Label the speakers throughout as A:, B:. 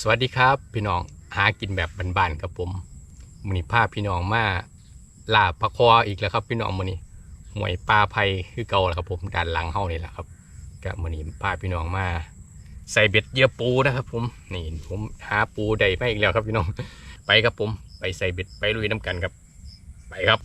A: สวัสดีครับ พี่น้องหากินแบบบ้านๆครับผมมือนี้าพี่น้องมาล่าปลาคออีกแล้วครับพี่น้องมือนี้หวยปลาไพคือเก่าแล้วครับผมด้านหลังเฮานี่แหละครับกับมือนี้าพี่น้องมา ใส่เบ็ดเยื่อปูนะครับ ผมนี่ผมหาปูได้มาอีกแล้วครับพี่น้องไปครับผม ไปใส่เบ็ดไปลุยน้ำกันครับ ไปครับ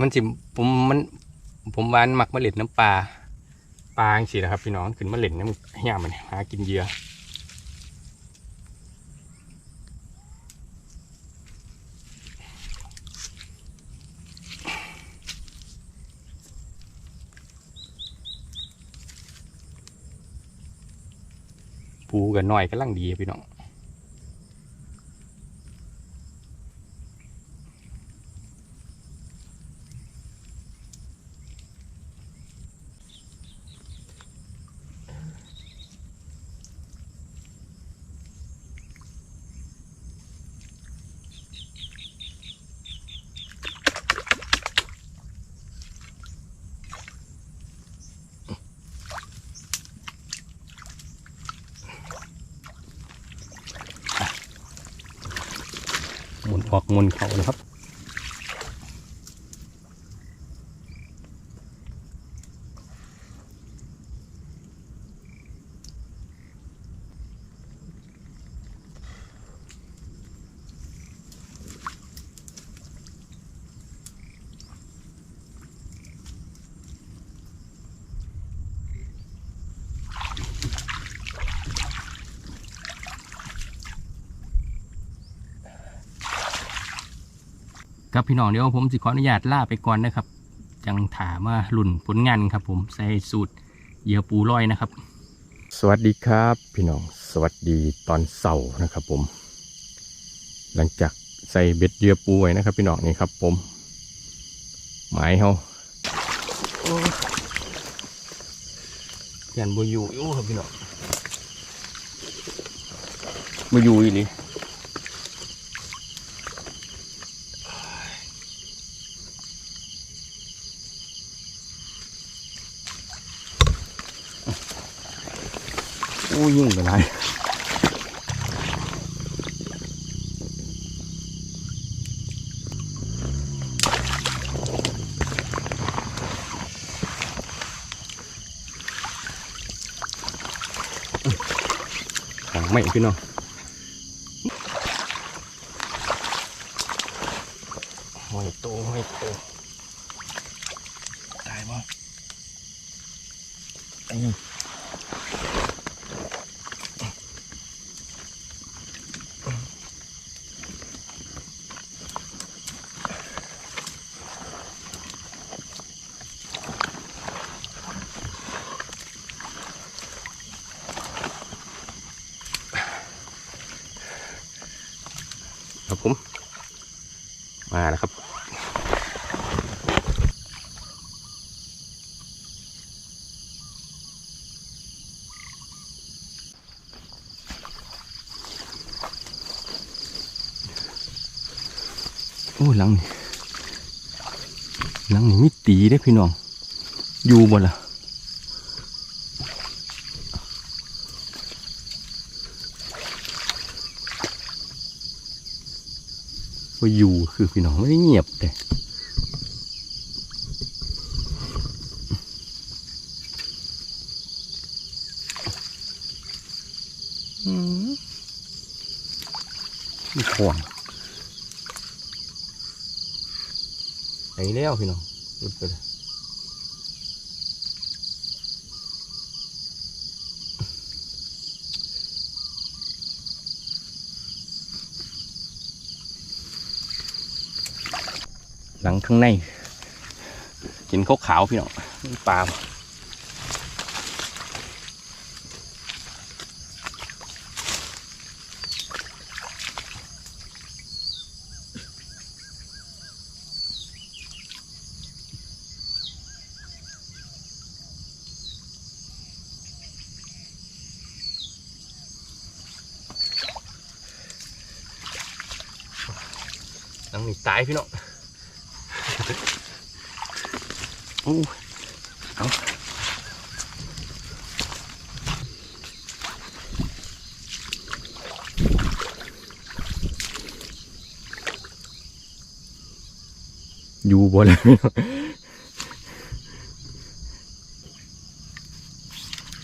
A: มันสิผมมันผมวานหมักมาเล่นน้ำปลาปลาจังสินะครับพี่น้องขึ้นมาเล่นน้ำหี้ยมันหากินเยื่อปูกันหน่อยก็ลังดีพี่น้อง หมุนออกหมุนเข่านะครับ ครับพี่น้องเดี๋ยวผมสิขออนุญาตล่าไปก่อนนะครับจังถามว่าลุ่นผลงานครับ ผมใส่สูตรเหยื่อปูร้อยนะครับ สวัสดีครับ พี่น้องสวัสดีตอนเสาร์นะครับ ผม หลังจากใส่เบ็ดเหยื่อปูไว้นะครับ พี่น้องนี่ครับ ผมหมายเขายันบูยูอยู่ครับพี่น้องบูยูอีห ผู้ยิ่งไปไหนไม่พี่น้องห้อยโตห้อยโตตายบ่ไอ้ ครับผม มาแล้วครับ โอ้หลังนี่หลังนี่มีตีได้พี่น้อง อยู่บ่ล่ะ ว่าอยู่คือพี่น้องไม่ได้เงียบแต่อืมมีขวางไปแล้วพี่น้องหลุดไปเลย หลังข้างในเห็นขาวพี่น้องปลาหลังนี้ตายพี่น้อง โอ้เอาอยู่บ่เลย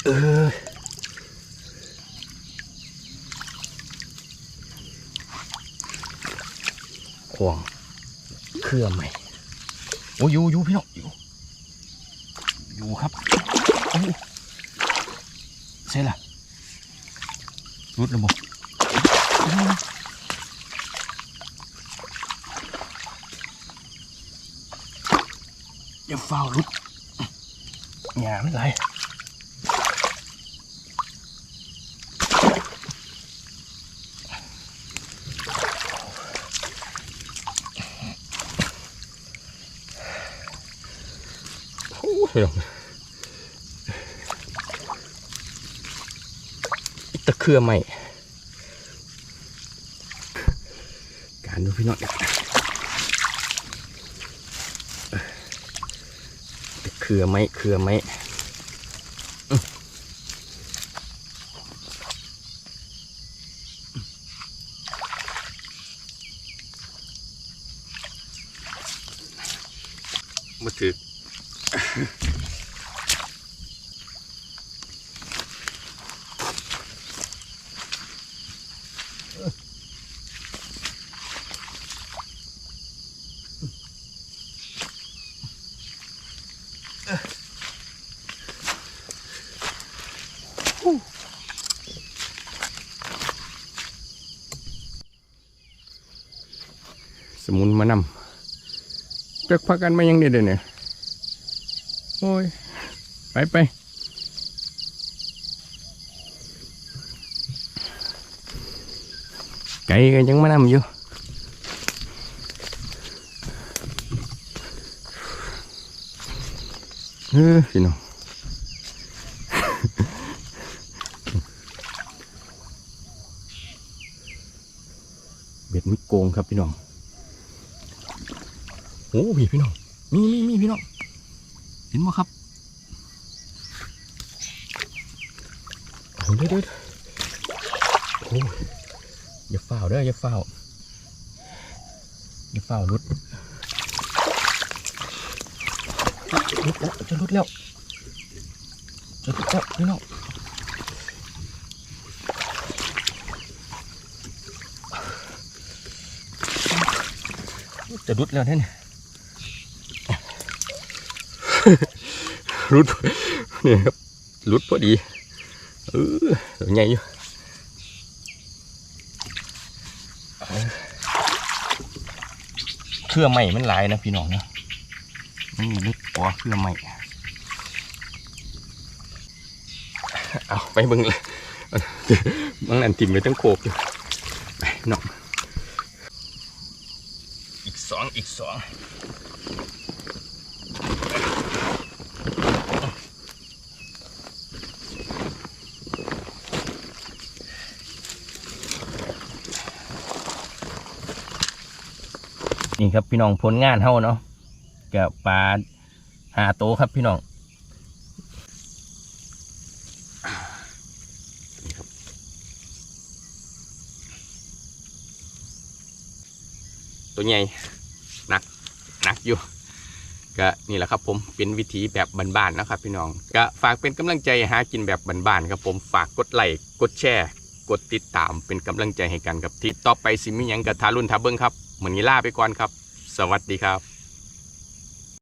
A: เออขวงเครื่องไหมโอ้ยอยู่อยู่พี่น้องอยู่อยู่ครับโอ้ใช่ล่ะรุดระบบอย่าเฝ้ารุดหยามันไรลโอ้ย พี่น้องตะเครือใหม่การดูพี่น้องตะเครือไหมเครือไหมมาถือ สมุนมานำจักพักกันมายังเด็ดเนี่ย โอ้ย ไปไปไก่กันยังมานำอยู่เฮ้ยพี่น้องเบ็ดมิโกงครับพี่น้องโอ้พี่พี่น้อง มีมีมีพี่น้อง เห็นไหมครับเอาเด้อเด้โอ้ยอย่าฝ้าเด้ออย่าฝ้าอย่าฝ้าวรุดรุดแล้วจะรุดแล้วจะรุดแล้วพี่น้องจะรุดแล้วเนี่ย รุดเนี่ยครับรุดพอดีเออใหญ่อยู่เครือใหม่มันหลายนะพี่น้องนะมันมีลึกกว่าเครือใหม่เอาไปบิ่งเลยบางนั่นติ่มไปตั้งโคกอยู่ไปน้องอีกสองอีกสอง นี่ครับพี่น้องผลงานเฮาเนาะกับปลาหาโตครับพี่น้องตัวใหญ่หนักหนักอยู่ก็นี่แหละครับผมเป็นวิธีแบบบ้านๆนะครับ พี่น้องก็ฝากเป็นกำลังใจหากินแบบบ้านๆครับผมฝากกดไลค์กดแชร์ กดติดตามเป็นกำลังใจให้กันครับที่ต่อไปสิมีหยังกับทารุ่นทาเบิ้งครับ เหมือนนี้ล่าไปก่อนครับ สวัสดีครับ